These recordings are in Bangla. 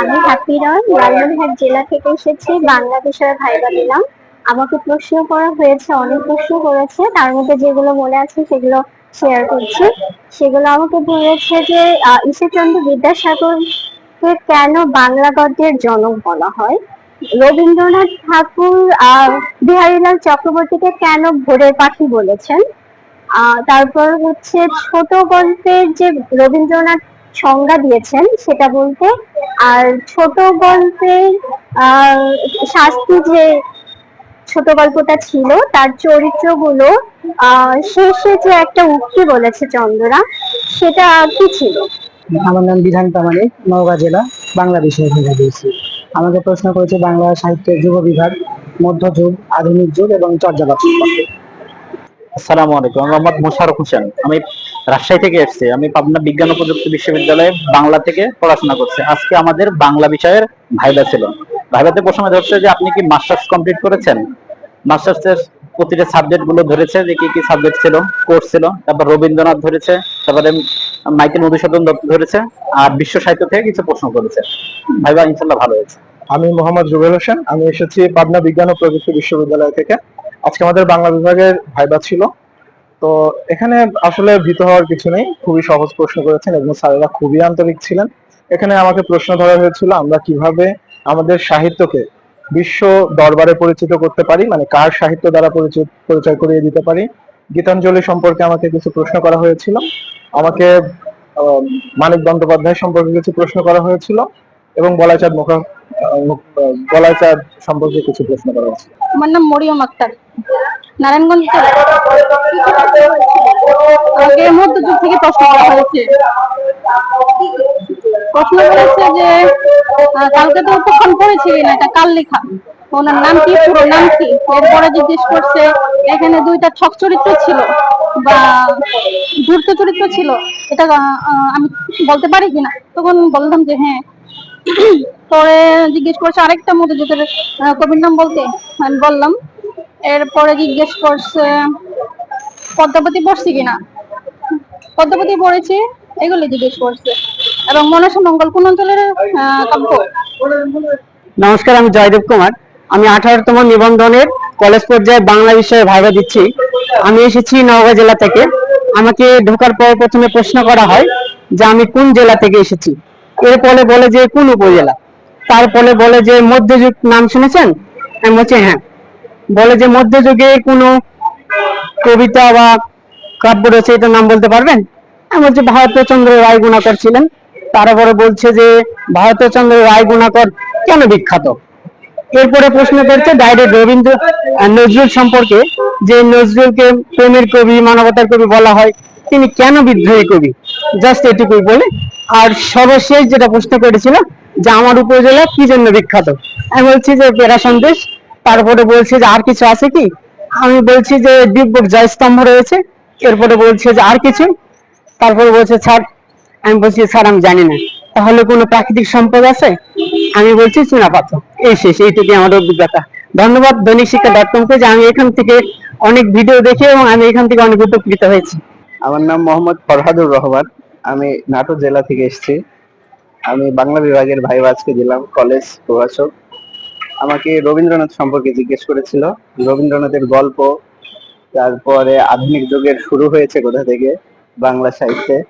আমি হ্যাপি রন লালমনিরহাট জেলা থেকে এসেছি বাংলা বিষয়ে ভাইবা দিলাম আমাকে প্রশ্ন করা হয়েছে, অনেক প্রশ্ন করেছে, তার মধ্যে যেগুলো মনে আছে সেগুলো শেয়ার করছি। সেগুলো আমাকে বলেছে যে ঈশ্বরচন্দ্র বিদ্যাসাগরকে কেন বাংলা গদ্যের জনক বলা হয়? রবীন্দ্রনাথ ঠাকুর বিহারীলাল চক্রবর্তীকে কেন ভোরের পাখি বলেছেন? তারপর হচ্ছে ছোট গল্পের যে রবীন্দ্রনাথ সংজ্ঞা দিয়েছেন সেটা বলতে আর ছোট গল্পের আহ শাস্তি যে ছোট গল্পটা ছিল তার চরিত্রগুলো আহ শেষে যে একটা উক্তি বলেছে চন্দ্রা সেটা কি ছিল? আমার নাম বিধান প্রামাণিক নওগাঁ জেলা বাংলা বিষয়ে ভেবে দিয়েছি আমাকে প্রশ্ন করেছে বাংলা সাহিত্যের যুব বিভাগ মধ্যযুগ আধুনিক যুগ এবং চর্যাপদ সম্পর্কে আসসালামু আলাইকুম মোহাম্মদ মোশারফ হোসেন। আমি রাজশাহী থেকে এসেছি। আমি পাবনা বিজ্ঞান ও প্রযুক্তি বিশ্ববিদ্যালয়ে বাংলা থেকে পড়াশোনা করছি। আজকে আমাদের বাংলা বিষয়ের ভাইবা ছিল। ভাইবাতে প্রথমে ধরছে যে, আপনি কি মাস্টার্স কমপ্লিট করেছেন? মাস্টার্স এর প্রতিটা সাবজেক্টগুলো ধরেছে যে, কি কি সাবজেক্ট ছিল? কোর্স ছিল। তারপর রবীন্দ্রনাথ ধরেছে। তারপরে মাইকেল মধুসূদন দত্ত ধরেছে। আর বিশ্ব সাহিত্য থেকে কিছু প্রশ্ন করেছে। ভাইবা ইনশাল্লাহ ভালো হয়েছে। আমি মোহাম্মদ জুবেল হোসেন। আমি এসেছি পাবনা বিজ্ঞান ও প্রযুক্তি বিশ্ববিদ্যালয় থেকে। আজকে আমাদের বাংলা বিভাগের ভাইবা ছিল। তো এখানে আসলে ভীত হওয়ার কিছু নেই। খুবই সহজ প্রশ্ন করেছেন এবং স্যারেরা খুবই আন্তরিক ছিলেন। এখানে আমাকে প্রশ্ন ধরা হয়েছিল, আমরা কীভাবে আমাদের সাহিত্যকে বিশ্ব দরবারে পরিচিত করতে পারি মানে কার সাহিত্য দ্বারা পরিচিত, পরিচয় করিয়ে দিতে পারি? গীতাঞ্জলি সম্পর্কে আমাকে কিছু প্রশ্ন করা হয়েছিল। আমাকে মানিক বন্দ্যোপাধ্যায় সম্পর্কে কিছু প্রশ্ন করা হয়েছিল এবং বলাইচাঁদ মুখ বলাইচাঁদ সম্পর্কে কিছু প্রশ্ন করা হয়েছিল। আমার নাম মরিয়ম আক্তার। থেকে প্রশ্ন করা হয়েছে। প্রশ্ন করেছে যে কালকে তো উপক্ষণ এটা কাল লেখা। ওনার নাম কি? পুরো নাম কি? এরপরে জিজ্ঞেস করছে, এখানে দুইটা ছক চরিত্র ছিল বা ধূর্ত চরিত্র ছিল। এটা আমি বলতে পারি কিনা? তখন বললাম যে হ্যাঁ। পরে জিজ্ঞেস করছে আরেকটা মধ্যযুগের কবির নাম বলতে? বললাম এরপরে জিজ্ঞেস করছে, পদ্মাবতী পড়ছি কিনা? পদ্মাবতী পড়েছি, এগুলো জিজ্ঞেস করছে। এবং মনসা মঙ্গল কোন অঞ্চলের নমস্কার, আমি জয়দেব কুমার। আমি আঠারোতম নিবন্ধনের কলেজ পর্যায়ে বাংলা বিষয়ে ভাইবা দিচ্ছি। আমি এসেছি নওগাঁ জেলা থেকে। আমাকে ঢোকার পর প্রথমে প্রশ্ন করা হয় যে আমি কোন জেলা থেকে এসেছি? এরপরে বলে যে কোন উপজেলা। তারপরে বলে যে মধ্যযুগ নাম শুনেছেন? আমি বলছি হ্যাঁ। বলে যে মধ্যযুগে কোনো কবিতা বা কাব্য রয়েছে এটার নাম বলতে পারবেন? আমি বলছি ভারতচন্দ্র রায় গুণাকর ছিলেন। তারপরে বলছে যে ভারতচন্দ্র রায় গুণাকর কেন বিখ্যাত? এরপরে প্রশ্ন করছে ডাইরেক্ট রবীন্দ্র নজরুল সম্পর্কে যে নজরুলকে প্রেমের কবি, মানবতার কবি বলা হয়, তিনি কেন বিদ্রোহী কবি? জাস্ট এটুকুই বলে। আর সর্বশেষ যেটা প্রশ্ন করেছিল যে আমার উপজেলা কি জন্য বিখ্যাত? আমি বলছি যে পেরা সন্দেশ তারপরে বলছে যে আর কিছু আছে কি? আমি বলছি যে দিব্যক জয়স্তম্ভ রয়েছে। এরপরে বলছে যে আর কিছু? তারপরে বলছে, স্যার, আমি বলছি, স্যার, আমি জানি না। তাহলে কোনো প্রাকৃতিক সম্পদ আছে? আমি বলছি চুনাপাথর এই শেষ, এইটুকুই আমার অভিজ্ঞতা। ধন্যবাদ দৈনিক শিক্ষা ডট কমকে যে আমি এখান থেকে অনেক ভিডিও দেখে এবং আমি এখান থেকে অনেক উপকৃত হয়েছি। আমার নাম মোহাম্মদ ফরহাদুর রহমান। আমি নাটোর জেলা থেকে এসেছি। আমি বাংলা বিভাগের ভাইবা আজকে দিলাম কলেজ প্রভাষক। আমাকে রবীন্দ্রনাথ সম্পর্কে জিজ্ঞেস করেছিল। রবীন্দ্রনাথের গল্প তারপরে আধুনিক যুগের শুরু হয়েছে কোথা থেকে? বাংলা সাহিত্যে।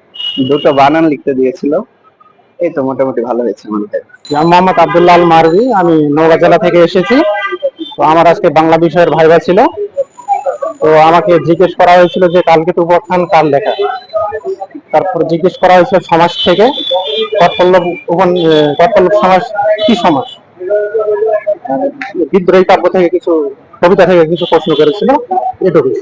দুটো বানান লিখতে দিয়েছিল। এই তো মোটামুটি ভালো হয়েছে আমাদের আমি মোহাম্মদ আব্দুল্লাহ আল মারভি। আমি নওগাঁ জেলা থেকে এসেছি। তো আমার আজকে বাংলা বিষয়ের ভাইবা ছিল। তো আমাকে জিজ্ঞেস করা হয়েছিল যে কালকে তো উপাখ্যান কার লেখা? তারপর জিজ্ঞেস করা হয়েছিল সমাজ থেকে। উপন- আহ, সমাজ কি সমাজ? বিদ্রোহী কাব্য থেকে কিছু কবিতা থেকে কিছু প্রশ্ন করেছিল এটুকুই।